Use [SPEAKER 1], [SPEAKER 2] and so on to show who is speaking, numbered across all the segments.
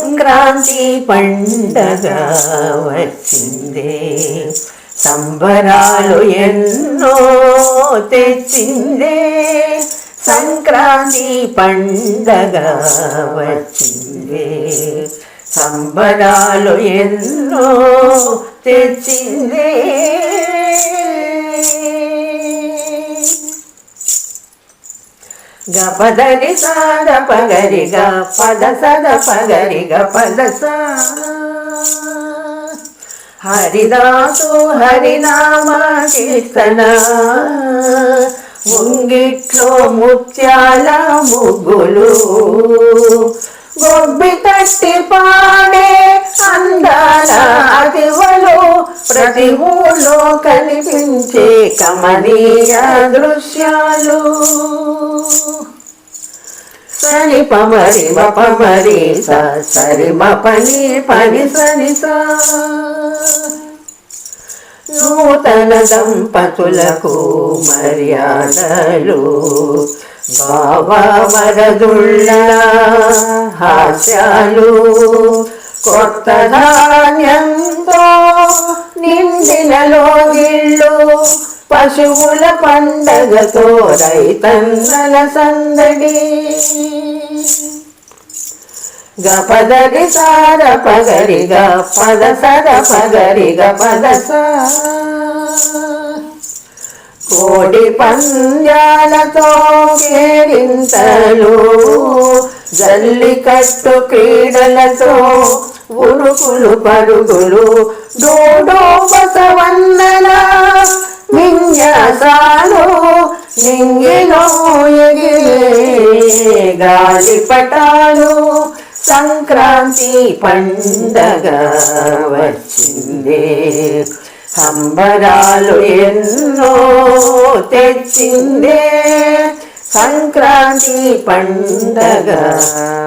[SPEAKER 1] సంక్రాంతి పండగ వచ్చిందే. సంబరాలు ఎన్నో తెచ్చిందే. సంక్రాంతి పండగ వచ్చిందే. సంబరాలు ఎన్నో తెచ్చిందే. గపదరి సాద గ పద సద పగరిగా పద హరిదాసు హరినామ కీర్తన. ముంగిట్లో ముత్యాల ముగ్గులు. గొబ్బి తట్టి పాడే కమనీయ దృశ్యాలు. సరి పమరి పమరి స సరి పని పని సరి సా. నూతన దంపతులకు మర్యాదలు. బాబా మరదుళ్ళ హాస్యాలు. కొత్త ధాన్యంతో నిండిన లోగిళ్ళు. పశువుల పండగతో రైతన్నల సందడి. గపదరి సార పగరిగా పద సర పగరిగా పద కోడి పంద్యాలతో కేరింతలు జల్లికట్టు క్రీడలతో ఉరుకులు పరుగులు డోడో బసవన్నల విన్యాసాలు నింగిలో ఎగిరే గాలిపటాలు సంక్రాంతి పండగ వచ్చిందే. సంబరాలు ఎన్నో తెచ్చిందే. సంక్రాంతి పండగ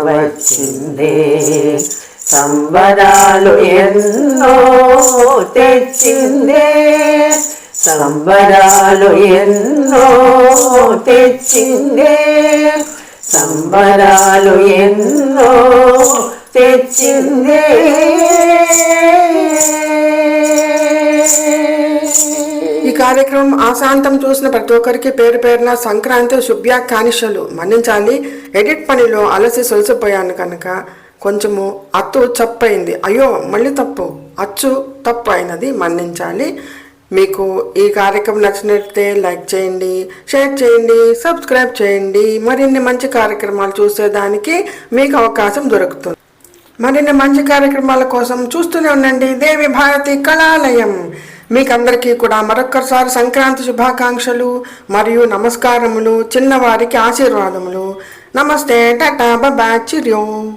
[SPEAKER 1] వచ్చిందే. సంబరాలు ఎన్నో తెచ్చిందే. సంబరాలు ఎన్నో తెచ్చిందే. సంబరాలు ఎన్నో తెచ్చిందే.
[SPEAKER 2] ఈ కార్యక్రమం ఆశాంతం చూసిన ప్రతి ఒక్కరికి పేరు పేరున సంక్రాంతి శుభ్యాకాంక్షలు మన్నించాలి. ఎడిట్ పనిలో అలసి సొలసిపోయాను కనుక కొంచెము అత్తు చప్పైంది అయ్యో మళ్ళీ తప్పు. అచ్చు తప్పు అయినది మన్నించాలి. మీకు ఈ కార్యక్రమం నచ్చినట్లయితే లైక్ చేయండి షేర్ చేయండి సబ్స్క్రైబ్ చేయండి. మరిన్ని మంచి కార్యక్రమాలు చూసేదానికి మీకు అవకాశం దొరుకుతుంది. మరిన్ని మంచి కార్యక్రమాల కోసం చూస్తూనే ఉండండి. దేవి భారతి కళాలయం. మీకందరికీ కూడా మరొక్కసారి సంక్రాంతి శుభాకాంక్షలు మరియు నమస్కారములు చిన్నవారికి ఆశీర్వాదములు. నమస్తే టాటా బాబా చిర్యో.